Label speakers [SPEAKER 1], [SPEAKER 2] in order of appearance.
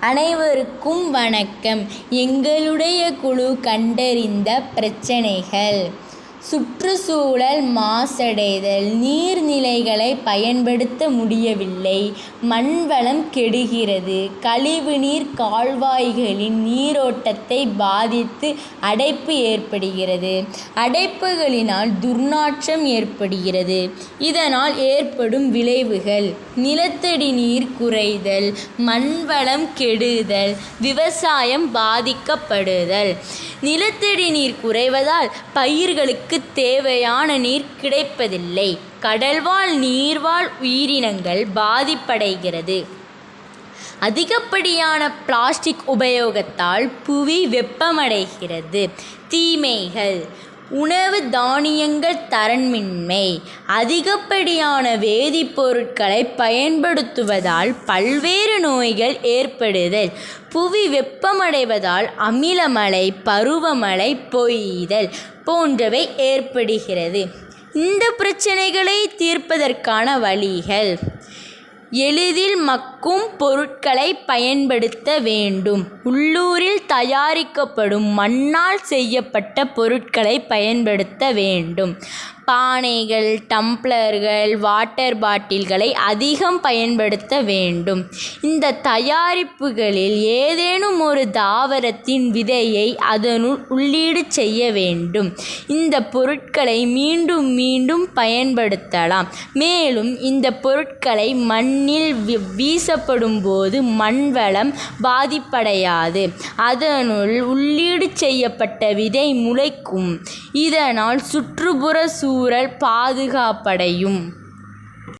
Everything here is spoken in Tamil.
[SPEAKER 1] அனைவருக்கும் வணக்கம். எங்களுடைய குழு கண்டறிந்த பிரச்சனைகள். சுற்றுச்சூழல் மாசடைதல் நீர்நிலைகளை பயன்படுத்த முடியவில்லை. மண்வளம் கெடுகிறது. கழிவுநீர் கால்வாய்களின் நீரோட்டத்தை பாதித்து அடைப்பு ஏற்படுகிறது. அடைப்புகளினால் துர்நாற்றம் ஏற்படுகிறது. இதனால் ஏற்படும் விளைவுகள். நிலத்தடி நீர் குறைதல் மண்வளம் கெடுதல் விவசாயம் பாதிக்கப்படுதல். நிலத்தடி நீர் குறைவதால் பயிர்களுக்கு தேவையான நீர் கிடைப்பதில்லை. கடல்வாழ் நீர்வாழ் உயிரினங்கள் பாதிப்படைகிறது. அதிகப்படியான பிளாஸ்டிக் உபயோகத்தால் புவி வெப்பமடைகிறது. தீமைகள். உணவு தானியங்கள் தரமின்மை அதிகப்படியான வேதிப்பொருட்களை பயன்படுத்துவதால் பல்வேறு நோய்கள் ஏற்படுதல். புவி வெப்பமடைவதால் அமிலமழை பருவமழை பொய்தல் போன்றவை ஏற்படுகிறது. இந்த பிரச்சனைகளை தீர்ப்பதற்கான வழிகள் எளிதில் மக்கும் பொருட்களை பயன்படுத்த வேண்டும். உள்ளூரில் தயாரிக்கப்படும் மண்ணால் செய்யப்பட்ட பொருட்களை பயன்படுத்த வேண்டும். பானைகள் டம்ப்ளர்கள் வாட்டர் பாட்டில்களை அதிகம் பயன்படுத்த வேண்டும். இந்த தயாரிப்புகளில் ஏதேனும் ஒரு தாவரத்தின் விதையை அதனுள் உள்ளீடு செய்ய வேண்டும். இந்த பொருட்களை மீண்டும் மீண்டும் பயன்படுத்தலாம். மேலும் இந்த பொருட்களை மண்ணில் வீசப்படும் போது மண் வளம் பாதிப்படையாது. அதனுள் உள்ளீடு செய்யப்பட்ட விதை முளைக்கும். இதனால் சுற்றுப்புற சூழல் பாதுகாப்படையும்.